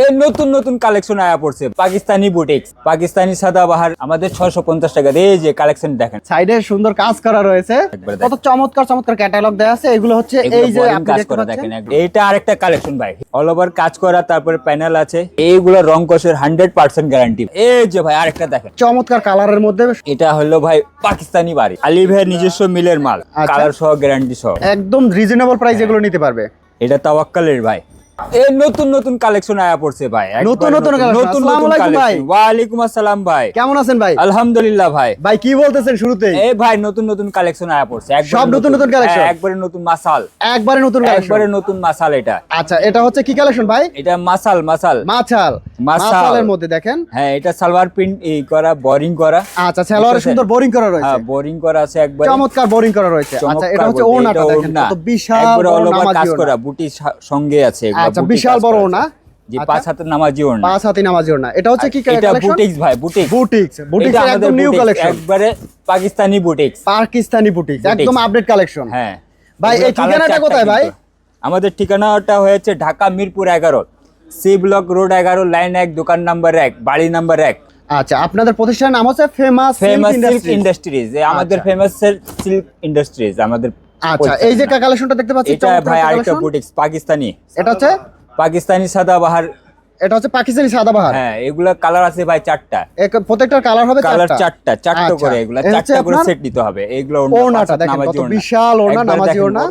এই নতুন নতুন কালেকশন আয়া পড়ছে। পাকিস্তানি বুটিক্স পাকিস্তানি সাদাবাহার। আমাদের ছশো পঞ্চাশ টাকা দিয়ে এই যে কালেকশন দেখেন। সাইডে সুন্দর কাজ করা রয়েছে। কত চমৎকার চমৎকার ক্যাটালগ দেওয়া আছে। এগুলো হচ্ছে এই যে কাজ করা দেখেন এইটা আরেকটা কালেকশন ভাই। অল ওভার কাজ করা তারপরে প্যানেল আছে। এইগুলো রং কষের হান্ড্রেড পার্সেন্ট গ্যারান্টি এই যে ভাই আরেকটা দেখেন। চমৎকার কালারের মধ্যে এটা হলো ভাই পাকিস্তানি বাড়ি। আলী ভাইয়ের নিজস্ব মিলের মাল। আচ্ছা। কালার সহ গ্যারান্টি সহ। একদম রিজনেবল প্রাইস এগুলো নিতে পারবে। এটা তাওয়াক্কালের ভাই। এই নতুন নতুন কালেকশন আয়া পড়ছে ভাই নতুন নতুন নতুন। ভাই। ওয়ালাইকুম আসসালাম ভাই। কেমন আছেন ভাই? আলহামদুলিল্লাহ ভাই। ভাই কি বলতেছেন শুরুতেই? এই ভাই নতুন নতুন কালেকশন আয়া পড়ছে সব নতুন নতুন। collection? হ্যাঁ, একবারে নতুন মাসাল। একবারে নতুন একবারে নতুন মাসাল এটা। আচ্ছা এটা হচ্ছে কি কালেকশন ভাই? এটা মাসাল মাসাল। মাছাল। মাছালের মধ্যে দেখেন। হ্যাঁ এটা সালোয়ার প্রিন্ট এই করা বোরিং করা। আচ্ছা সালোয়ারে সুন্দর বোরিং করা রয়েছে। হ্যাঁ বোরিং করা আছে একবারে। চমৎকার বোরিং করা রয়েছে। আচ্ছা এটা হচ্ছে ওড়নাটা দেখেন কত বিশাল বড় কাজ করা বুটি সঙ্গে আছে আচ্ছা, বিশাল বড়। আছে। জি আচ্ছা। পাঁচ নামাজি ওড়না পাঁচ হাতি নামাজি ওড়না এটা হচ্ছে কি এটা বুটিক্স ভাই বুটিক্স। বুটিক্স। বুটিক্স আমাদের একদম নিউ কালেকশন একবারে পাকিস্তানি বুটিক্স। পাকিস্তানি বুটিক্স একদম আপডেট কালেকশন হ্যাঁ। ভাই, এই ঠিকানাটা কোথায় ভাই? আমাদের ঠিকানাটা হয়েছে ঢাকা মিরপুর এগারো সি ব্লক রোড এগারো লাইন এক দোকান নাম্বার এক বাড়ি নাম্বার এক। আচ্ছা আপনাদের প্রতিষ্ঠানের নাম হচ্ছে ফেমাস ফেমাস সিল্ক ইন্ডাস্ট্রিজ আমাদের। ফেমাস সিল্ক ইন্ডাস্ট্রিজ আমাদের আচ্ছা এই যে কালেকশনটা দেখতে পাচ্ছি এটা ভাই আরেকটা। বুটিক্স পাকিস্তানি। এটা হচ্ছে? পাকিস্তানি সাদাবাহার এটা হচ্ছে পাকিস্তানি সাদাবাহার হ্যাঁ এগুলা কালার আছে ভাই চারটা। প্রত্যেকটা প্রত্যেকটার কালার হবে কালার চারটা? চারটা আচ্ছা। করে এগুলা চারটা করে সেট নিতে হবে। এগুলো ওড়নাটা দেখেন কত বিশাল ওড়না নামাজি ওড়না।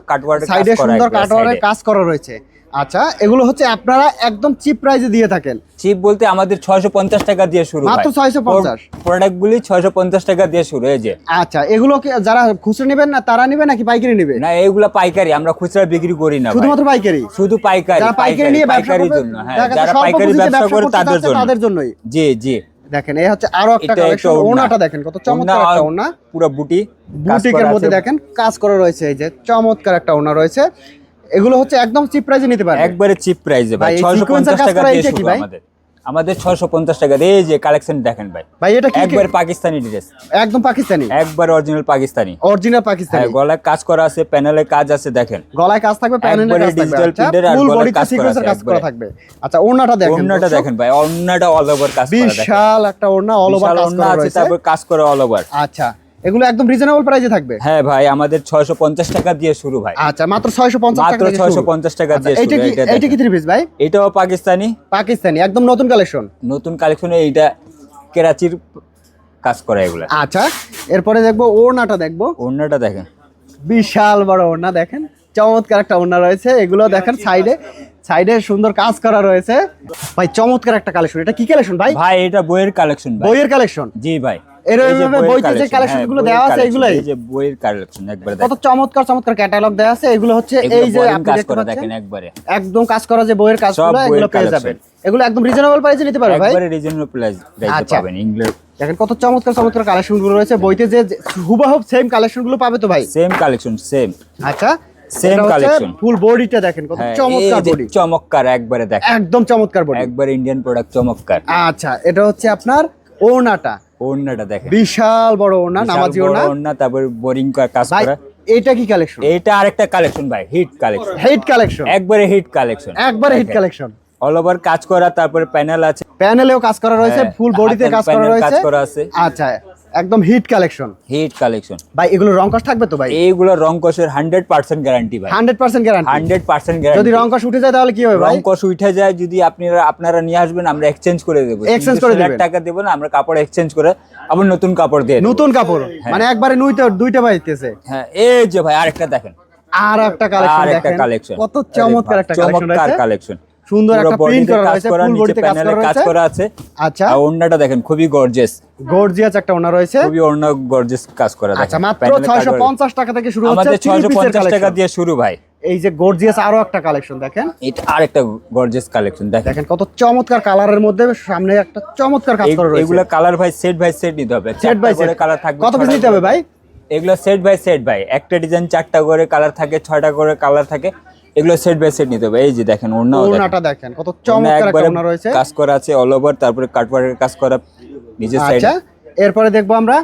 সাইডে সুন্দর কাটওয়ার্ডের কাজ করা রয়েছে। আচ্ছা এগুলো হচ্ছে আপনারা একদম চিপ প্রাইসে দিয়ে থাকেন। চিপ বলতে আমাদের ছয়শো পঞ্চাশ টাকা দিয়ে শুরু মাত্র 650 প্রোডাক্ট গুলি ছয়শো পঞ্চাশ টাকা দিয়ে শুরু হয়েছে আচ্ছা এগুলো কি যারা খুচরো নেবেন না তারা নেবে নাকি পাইকারি নেবে? না এগুলা পাইকারি আমরা খুচরা বিক্রি করি না শুধুমাত্র পাইকারি? শুধু পাইকারি যারা পাইকারি নিয়ে ব্যবসা পাইকারির জন্য হ্যাঁ যারা পাইকারি ব্যবসা করে তাদের জন্য। তাদের জন্যই। জি জি। দেখেন এই হচ্ছে আরও একটা কালেকশন ওড়না। দেখেন কত চমৎকার একটা ওড়না। পুরো বুটি বুটিকের মধ্যে দেখেন কাজ করা রয়েছে এই যে চমৎকার একটা ওড়না রয়েছে। এগুলো হচ্ছে একদম চিপ প্রাইসে নিতে পারবেন একবারে চিপ প্রাইসে ভাই, ভাই এই ছয়শো sequence এর পঞ্চাশ কাজ টাকা করা দিয়ে শুরু ভাই? আমাদের। আমাদের ছয়শো পঞ্চাশ টাকা দিয়ে এই যে কালেকশন দেখেন ভাই। ভাই এটা কি একবার পাকিস্তানি ড্রেস একদম পাকিস্তানি? একবার অরিজিনাল পাকিস্তানি। অরিজিনাল পাকিস্তানি। হ্যাঁ গলায় কাজ করা আছে প্যানেলে কাজ আছে দেখেন। গলায় কাজ থাকবে একবারে কাজ থাকবে। digital আচ্ছা আর গলায় কাজ করা কাজ করা থাকবে। আচ্ছা ওড়নাটা দেখেন ওড়নাটা দেখেন ভাই ওড়নাটা অল ওভার কাজ করা বিশাল একটা ওড়না অল ওভার কাজ করা আছে তারপর কাজ করা অল ওভার আচ্ছা এগুলো একদম রিজনেবল প্রাইসে থাকবে? হ্যাঁ ভাই আমাদের ছয়শো পঞ্চাশ টাকা দিয়ে শুরু ভাই। আচ্ছা মাত্র 650 টাকা মাত্র থেকে ছয়শো শুরু। পঞ্চাশ টাকা আচ্ছা, দিয়ে শুরু কি এটা কি থ্রি পিস ভাই? এটাও পাকিস্তানি। পাকিস্তানি একদম নতুন কালেকশন নতুন কালেকশনে এইটা কেরাচির কাজ করা এগুলা। আচ্ছা এরপরে দেখব ওড়নাটা দেখব। ওড়নাটা দেখেন। বিশাল বড় ওড়না দেখেন। চমৎকার একটা ওড়না রয়েছে এগুলো দেখেন সাইডে সাইডে সুন্দর কাজ করা রয়েছে। ভাই চমৎকার একটা কালেকশন এটা কি কালেকশন ভাই? ভাই এটা বইয়ের কালেকশন ভাই। বইয়ের কালেকশন জি ভাই। যে হ্যাঁ, দেওয়া আছে collection, এগুলাই? এই যে বইয়ের কালেকশন একবার কত চমৎকার চমৎকার ক্যাটালগ দেওয়া আছে এগুলো হচ্ছে এই যে যে আপনি দেখতে পাচ্ছেন। একবারে। একদম কাজ করা যে বইয়ের কাজগুলো এগুলো পেয়ে যাবেন। এগুলো একদম রিজনেবল প্রাইসে নিতে পারবে ভাই। একবারে রিজনেবল প্রাইসে আচ্ছা। পাবেন ইংলিশ দেখেন কত চমৎকার চমৎকার কালেকশনগুলো রয়েছে। বইতে যে হুবাহুব সেম কালেকশনগুলো পাবে তো ভাই? সেম কালেকশন সেম আচ্ছা। Same collection। ফুল বডিটা দেখেন কত হ্যাঁ চমৎকার বডি চমৎকার একবারে দেখেন। একদম চমৎকার বডি একবার ইন্ডিয়ান প্রোডাক্ট চমৎকার। আচ্ছা এটা হচ্ছে আপনার ওড়নাটা ওড়নাটা দেখেন। বিশাল বড় ওড়না নামাজি ওড়না। ওড়না তারপর বোরিং কাজ করা। এটা কি কালেকশন এটা আরেকটা কালেকশন ভাই হিট কালেকশন হিট কালেকশন একবারে হিট কালেকশন একবারে হিট কালেকশন অল ওভার কাজ করা তারপরে প্যানেল আছে। প্যানেলেও কাজ করা রয়েছে হ্যাঁ, ফুল বডিতে হাতের কাজ করা রয়েছে কাজ করা আছে। আচ্ছা একদম হিট কালেকশন। Hit collection. ভাই এগুলো রং কস থাকবে তো ভাই? এইগুলো রং কষের হান্ড্রেড পার্সেন্ট গ্যারান্টি ভাই। Hundred percent guarantee. Hundred percent যদি রং কস উঠে যায় তাহলে কি হবে ভাই? রং কষ উঠে যায় যদি আপনারা আপনারা নিয়ে আসবেন আমরা এক্সচেঞ্জ করে দেবো। এক্সচেঞ্জ করে 300 লাখ দিবেন। টাকা দেবো না আমরা কাপড় এক্সচেঞ্জ করে আবার নতুন কাপড় দিয়ে নতুন কাপড়? মানে একবারে নুইতে দুইটা পাইতেছে হ্যাঁ এই যে ভাই আরেকটা দেখেন। আর একটা কালেকশন আর একটা দেখেন। কালেকশন। কত চমৎকার একটা কালেকশন চমৎকার কালেকশন। সুন্দর একটা প্রিন্ট করা রয়েছে ফুল বডিতে কাজ করা কাজ করা আছে। আচ্ছা। আর ওড়নাটা দেখেন খুবই গর্জিয়াস গর্জিয়াস একটা ওনা রয়েছে। খুবই ওড়না গর্জিয়াস কাজ করা আচ্ছা মাত্র প্যানেলে কাজ করা। 650 টাকা থেকে শুরু হচ্ছে আমাদের থ্রি ছয়শো পিসের পঞ্চাশ টাকা দিয়ে শুরু ভাই। এই যে গর্জিয়াস আরও একটা কালেকশন দেখেন। এটা আরেকটা গর্জিয়াস কালেকশন দেখেন। দেখেন কত চমৎকার কালারের মধ্যে সামনে একটা চমৎকার কাজ করা রয়েছে। এগুলো কালার ভাই সেট বাই সেট নিতে হবে। সেট বাই সেট কালার থাকবে কত পিস নিতে হবে ভাই? এগুলো সেট বাই সেট ভাই। একটা ডিজাইন চারটা করে কালার থাকে ছয়টা করে কালার থাকে। এগুলো সেট বাই সেট নিতে হবে। এই যে দেখেন ওড়না ওনাটা দেখেন কত চমৎকার একটা রয়েছে। কাজ করা আছে অল ওভার তারপরে কাটওয়ার্কের কাজ করা নিচের সাইড আচ্ছা এরপরে দেখব আমরা।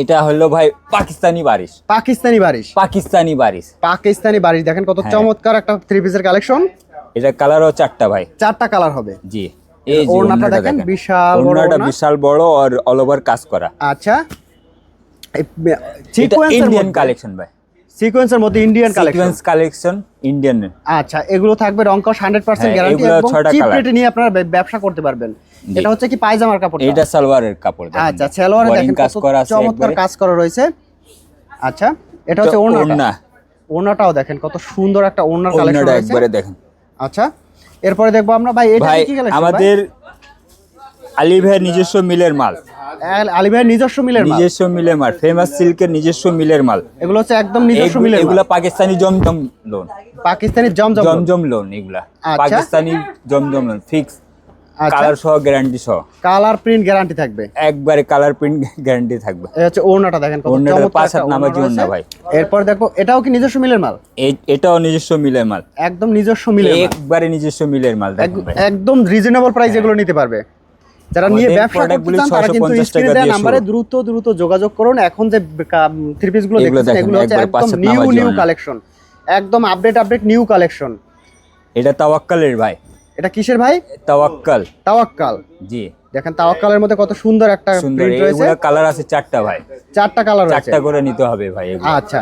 এটা হলো ভাই পাকিস্তানি বারিশ। পাকিস্তানি বারিশ। পাকিস্তানি বারিশ। পাকিস্তানি বারিশ দেখেন কত হ্যাঁ। চমৎকার একটা থ্রি পিসের কালেকশন এটা কালারও চারটা ভাই। চারটা কালার হবে। জি এই যে ওড়নাটা ওড়নাটা দেখেন, বিশাল ওড়নাটা বিশাল বড় আর অল ওভার কাজ করা। আচ্ছা ইন্ডিয়ান কালেকশন ভাই। সিকোয়েন্সের মধ্যে ইন্ডিয়ান কালেকশন কালেকশন ইন্ডিয়ান আচ্ছা এগুলো থাকবে হান্ড্রেড পার্সেন্ট হ্যাঁ, গ্যারান্টি এগুলো এবং চিপ রেটে নিয়ে আপনারা ব্যবসা করতে পারবেন। এটা হচ্ছে কি পায়জামার কাপড় এটা সালোয়ারের কাপড় আচ্ছা সালোয়ারে দেখেন কাজ করা আছে চমৎকার কাজ করা রয়েছে। আচ্ছা এটা হচ্ছে ওড়না। ওড়নাটাও দেখেন কত সুন্দর একটা ওড়নার কালেকশন রয়েছে। একবারে দেখেন। আচ্ছা এরপরে দেখব আমরা। ভাই এটা কি কালেকশন আমাদের আলী ভাইয়ের নিজস্ব মিলের মাল। আলী ভাইয়ের নিজস্ব মিলের নিজস্ব মিলের মাল ফেমাস সিল্কের নিজস্ব মিলের মাল। এগুলো হচ্ছে একদম নিজস্ব মিলের এগুলা পাকিস্তানি জমজম লোন পাকিস্তানি জমজম জমজম লোন এগুলা। আচ্ছা। পাকিস্তানি জমজম লোন ফিক্স কালার সহ গ্যারান্টি সহ। কালার প্রিন্ট গ্যারান্টি থাকবে। একবারে কালার প্রিন্ট গ্যারান্টি থাকবে। এই হচ্ছে ওড়নাটা দেখেন পাঁচ হাত নামাজি ওড়না ভাই। এরপর দেখব এটাও কি নিজস্ব মিলের মাল? এটাও নিজস্ব মিলের মাল। একদম নিজস্ব মিলের একবারে নিজস্ব মিলের মাল একদম রিজনেবল প্রাইস এগুলো নিতে পারবে। যারা নিয়ে ব্যবসা করতে চান তারা কিন্তু স্ক্রিনে দেওয়া নাম্বারে দ্রুত দ্রুত যোগাযোগ করুন। এখন যে থ্রি পিসগুলো দেখছেন এগুলো হচ্ছে একদম নিউ নিউ কালেকশন একদম আপডেট আপডেট নিউ কালেকশন এটা তাওয়াক্কালের ভাই। এটা কিসের ভাই? তাওয়াক্কাল। তাওয়াক্কাল। জি। দেখেন তাওয়াক্কালের মধ্যে কত সুন্দর একটা প্রিন্ট রয়েছে। এগুলা কালার আছে চারটা ভাই। চারটা কালার রয়েছে। চারটা করে নিতে হবে ভাই এগুলো। আচ্ছা।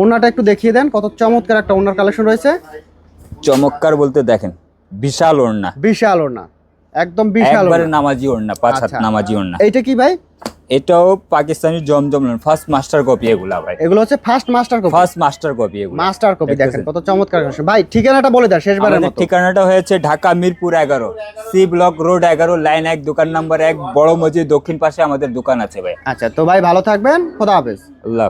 ওনাটা একটু দেখিয়ে দেন কত চমৎকার একটা ওনার কালেকশন রয়েছে। চমৎকার বলতে দেখেন বিশাল ওড়না। বিশাল ওড়না। একদম বিশাল একবারে নামাজি ওড়না পাঁচ হাত আচ্ছা। নামাজি ওড়না। এইটা কি ভাই? এটাও পাকিস্তানি জমজম লোন ফার্স্ট মাস্টার কপি এগুলা ভাই। এগুলো হচ্ছে first master copy first master copy এগুলো। মাস্টার কপি দেখেন কত চমৎকার। ভাই ঠিকানাটা বলে দেন শেষবারের মতো। ঠিকানাটা হয়েছে ঢাকা মিরপুর এগারো সি ব্লক রোড এগারো লাইন এক দোকান নাম্বার এক বড় মসজিদ দক্ষিণ পাশে আমাদের দোকান আছে ভাই। আচ্ছা তো ভাই ভালো থাকবেন খোদা হাফেজ। আল্লাহ।